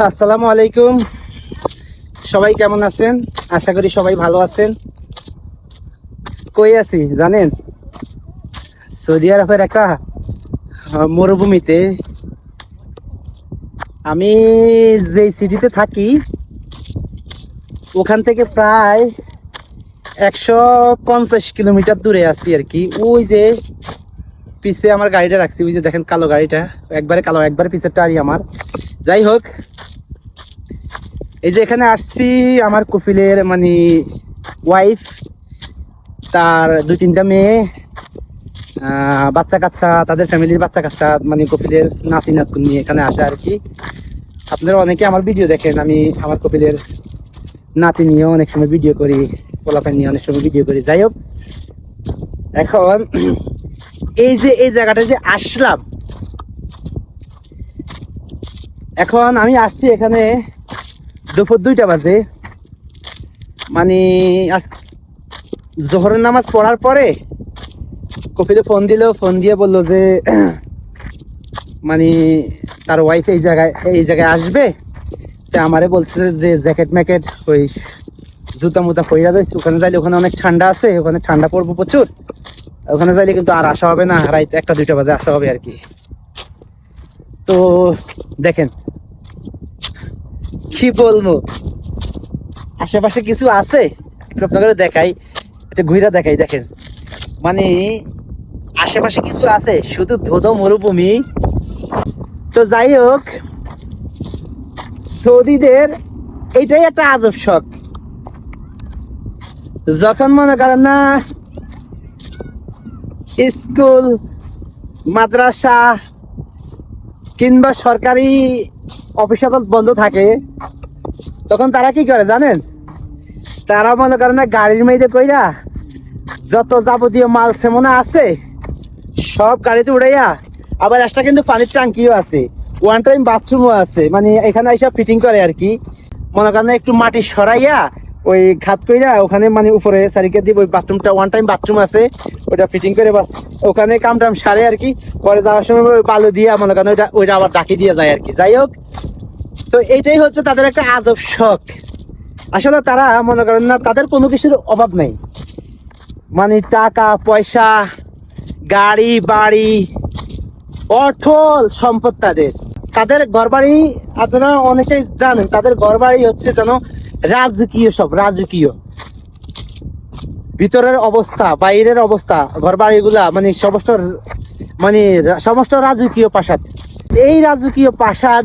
আসসালামু আলাইকুম। সবাই কেমন আছেন? আশা করি সবাই ভালো আছেন। কই আছি, জানেন? সৌদি আরবের একটা মরুভূমিতে। আমি যেই সিটিতে থাকি, ওখান থেকে প্রায় একশো পঞ্চাশ কিলোমিটার দূরে আছি আর কি। ওই যে পিছে আমার গাড়িটা রাখছি, ওই যে দেখেন কালো গাড়িটা, একবারে কালো, একবারে পিছের টারি আমার। যাই হোক এই যে এখানে আসছি, আমার কফিলের মানে ওয়াইফ তার দুই তিনটা মেয়ে বাচ্চা কাচ্চা, তাদের ফ্যামিলির বাচ্চা কাচ্চা মানে কপিলের নাতি নাতকুন নিয়ে এখানে আসা আর কি। আপনারা অনেকে আমার ভিডিও দেখেন, আমি আমার কপিলের নাতি নিয়ে অনেক সময় ভিডিও করি, পোলাপান নিয়ে অনেক সময় ভিডিও করি। যাই হোক, এখন এই যে, এই জায়গাটা যে আসলাম, এখন আমি আসছি এখানে দুপুর দুইটা বাজে। মানে আজ জোহরের নামাজ পড়ার পরে কফিলে ফোন দিল, ফোন দিয়ে বলল যে মানে তার ওয়াইফ এই জায়গায় এই জায়গায় আসবে। তো আমারে বলছে যে, জ্যাকেট ম্যাকেট, ওই জুতা মুতা পইরা দিয়েছি। ওখানে যাইলে ওখানে অনেক ঠান্ডা আছে, ওখানে ঠান্ডা পড়ব প্রচুর। ওখানে যাইলে কিন্তু আর আসা হবে না, রাইত একটা দুইটা বাজে আসা হবে আর কি। তো দেখেন কি বলব? আশেপাশে কিছু আছে? আপনাদের দেখাই। একটু ঘুরে দেখাই, দেখেন। মানে আশেপাশে কিছু আছে, শুধু ধোধ মরুভূমি। তো যাই হোক, সৌদিদের এইটাই একটা আজব শখ। যখন মনে করেন না, স্কুল, মাদ্রাসা কিংবা সরকারি অফিস আদালত বন্ধ থাকে। তখন তারা কি করে জানেন? তারা মনে করেন না, গাড়ির মেয়েদের কইরা যত যাবতীয় মাল সেমনা আছে, সব গাড়িতে উড়াইয়া, আবার একটা কিন্তু পানির ট্যাঙ্কিও আছে ওয়ান টাইম বাথরুমও আছে মানে এখানে এসে ফিটিং করে আর কি। মনে করেন একটু মাটি সরাইয়া ওই খাত কইরা ওখানে মানে উপরে সারিকে দিব, ওই বাথরুমটা ওয়ান টাইম বাথরুম আছে ওটা ফিটিং করে বাস। ওখানে কাম টাম সারে আর কি, পরে যাওয়ার সময় ওই বালু দিয়ে মনে করেন ওইটা ওইটা আবার ডাকি দিয়ে যায় আর কি। যাই হোক, তো এইটাই হচ্ছে তাদের একটা আজব শখ। আসলে তারা মনে করেন না, তাদের কোনো কিছুর অভাব নেই। মানে টাকা, পয়সা, গাড়ি, বাড়ি অঠল সম্পদ তাদের। তাদের ঘরবাড়ি আপনারা অনেকেই জানেন, তাদের ঘরবাড়ি হচ্ছে যেন রাজকীয় সব, রাজকীয়। ভিতরের অবস্থা, বাইরের অবস্থা ঘরবাড়িগুলা মানে সমস্ত মানে সমস্ত রাজকীয় প্রাসাদ। এই রাজকীয় প্রাসাদ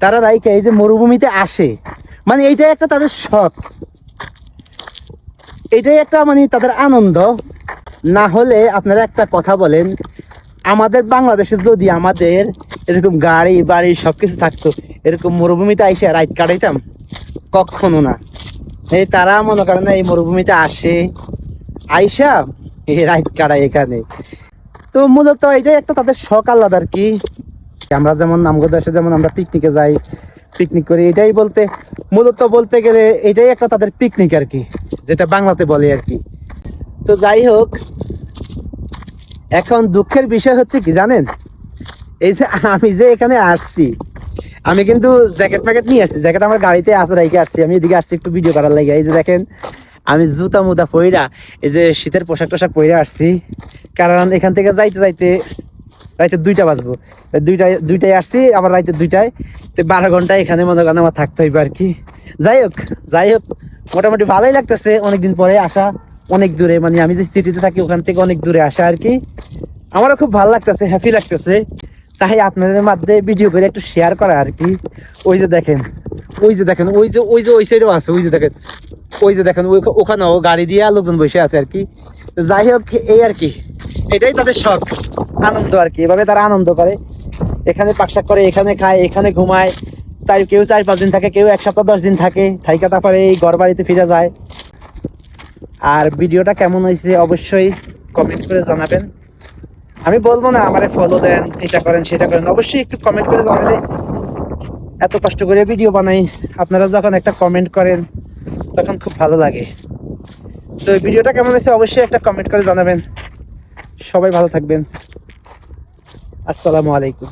তারা রাইকে এই যে মরুভূমিতে আসে। মানে এইটাই একটা তাদের শখ। এটাই একটা মানে তাদের আনন্দ। না হলে আপনারা একটা কথা বলেন, আমাদের বাংলাদেশে যদি আমাদের এরকম গাড়ি, বাড়ি সব কিছু থাকতো, এরকম মরুভূমিতে আইসে রাইট কাটাইতাম? কখনো না। এই তারা মনে করেন না এই মরুভূমিতে আসে। আইসা এই রাইত কাটায় এখানে। তো মূলত এটাই একটা তাদের শখ আলাদা আর কি। আমরা যেমন আমগো দেশে যেমন আমরা পিকনিকে যাই পিকনিক করি, এটাই বলতে, মূলত বলতে গেলে এটাই একটা তাদের পিকনিক আর কি, যেটা বাংলাতে বলে আর কি। তো যাই হোক, এখন দুঃখের বিষয় হচ্ছে কি জানেন? এই যে আমি যে এখানে আসছি আমি কিন্তু জ্যাকেট প্যাকেট নিয়ে আসছি। জ্যাকেট আমার গাড়িতে আছে, রেখে আসছি। আমি এদিকে আসছি একটু ভিডিও করার লাগে। এই যে দেখেন, আমি জুতা মুতা পইরা, এই যে শীতের পোশাক টোশাক পইরা আসছি। কারণ এখান থেকে যাইতে যাইতে রাইতে দুইটা বাজবো। তাই দুইটায় দুইটায় আসছি, আবার রাইতে দুইটায়। তো বারো ঘণ্টা এখানে মনে করেন আমার থাকতে হইবে আর কি। যাই হোক যাই হোক, মোটামুটি ভালোই লাগতেছে অনেকদিন পরে আসা, অনেক দূরে। মানে আমি যে সিটিতে থাকি, ওখান থেকে অনেক দূরে আসা আর কি। আমারও খুব ভালো লাগতেছে হ্যাপি লাগতেছে। তাই আপনাদের মধ্যে ভিডিও করে একটু শেয়ার করা আর কি। ওই যে দেখেন, ওই যে দেখেন, ওই যে ওই যে ওই সাইডেও আছে, ওই যে দেখেন, ওই যে দেখেন, ওই- ওখানেও গাড়ি দিয়ে লোকজন বসে আছে আর কি। যাই হোক, এই আর কি। এটাই তাদের শখ, আনন্দ আর কি। এভাবে তারা আনন্দ করে। এখানে পাকশাক করে, এখানে খায়, এখানে ঘুমায়। চার, কেউ চার, পাঁচ দিন থাকে, কেউ এক সপ্তাহ, দশ দিন থাকে। থাইকা তারপরে এই ঘর বাড়িতে ফিরে যায়। আর ভিডিওটা কেমন হয়েছে অবশ্যই কমেন্ট করে জানাবেন। আমি বলব না, আমারে ফলো দেন, এটা করেন, সেটা করেন। অবশ্যই একটু কমেন্ট করে জানালে এত কষ্ট করে ভিডিও বানাই। আপনারা যখন একটা কমেন্ট করেন, তখন খুব ভালো লাগে। তো ভিডিওটা কেমন হয়েছে অবশ্যই একটা কমেন্ট করে জানাবেন। সবাই ভালো থাকবেন। আসসালামু আলাইকুম।